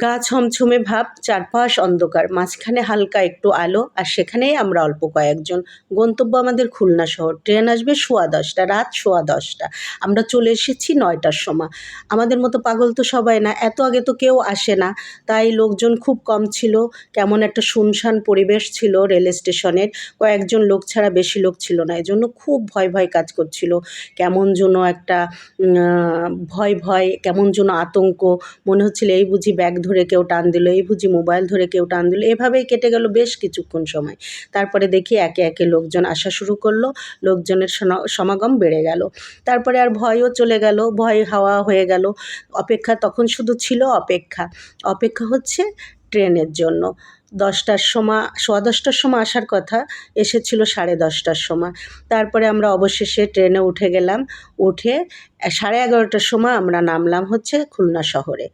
গা ছমছমে ভাব, চারপাশ অন্ধকার, মাঝখানে হালকা একটু আলো, আর সেখানেই আমরা অল্প কয়েকজন। গন্তব্য আমাদের খুলনা শহর। ট্রেন আসবে সোয়া দশটা, রাত সোয়া দশটা। আমরা চলে এসেছি নয়টার সময়। আমাদের মতো পাগল তো সবাই না, এত আগে তো কেউ আসে না। তাই লোকজন খুব কম ছিল। কেমন একটা শুনশান পরিবেশ ছিল রেল স্টেশনের। কয়েকজন লোক ছাড়া বেশি লোক ছিল না। এজন্য খুব ভয় ভয় কাজ করছিল। কেমন যেন একটা ভয় ভয়, কেমন যেন আতঙ্ক। মনে হচ্ছিল, এই বুঝি ব্যাগ ধরে কেউ টান দিল, এই বুঝি মোবাইল ধরে কেউ টান দিল, এভাবেই কেটে গেল বেশ কিছুক্ষণ সময়। তারপরে দেখি একে একে লোকজন আসা শুরু করল, লোকজনের সমাগম বেড়ে গেল। তারপরে আর ভয়ও চলে গেল, ভয় হাওয়া হয়ে গেল। অপেক্ষা তখন শুধু ছিল অপেক্ষা। অপেক্ষা হচ্ছে ট্রেনের জন্য। দশটার সময়, সোয়া দশটার সময় আসার কথা, এসেছিল সাড়ে দশটার সময়। তারপরে আমরা অবশেষে ট্রেনে উঠে গেলাম, উঠে সাড়ে এগারোটার সময় আমরা নামলাম হচ্ছে খুলনা শহরে।